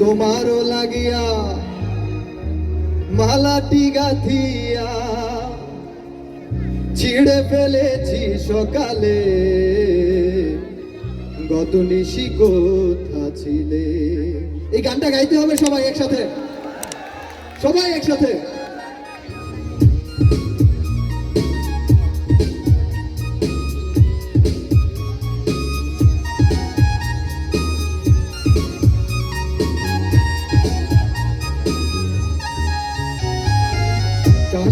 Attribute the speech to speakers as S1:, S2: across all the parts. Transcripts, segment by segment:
S1: তোমারও লাগিয়া মালাটি গাথিয়া ছিঁড়ে ফেলেছি সকালে। গত নিশি কোথা ছিলে? এই গানটা গাইতে হবে সবাই একসাথে। সবাই একসাথে।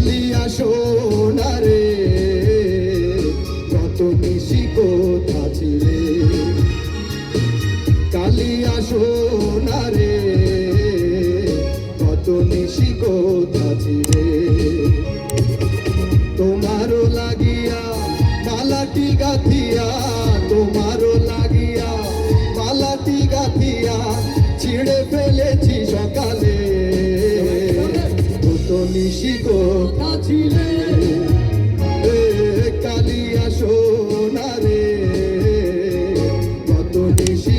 S1: কালিয়া সোনারে কত নিশি কোথা ছিলে। তোমারও লাগিয়া মালাটি গাথিয়া তোমারও নিশি কোথা ছিলে কালিয়া সোনারে কত নিশি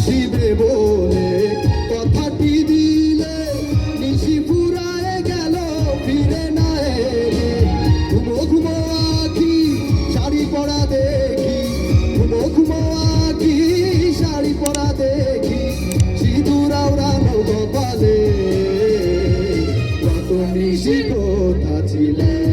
S1: আসিবে বলে, কথাটি দিলে নিশি পুরায় গেল, ফিরে না এলে। ঘুমো ঘুমো আঁকি, শাড়ি পরা দেখি। ঘুমো ঘুমো আঁকি, শাড়ি পরা দেখি। সিঁদুর আওড়ানো কপালে কত নিশি কথা ছিলেন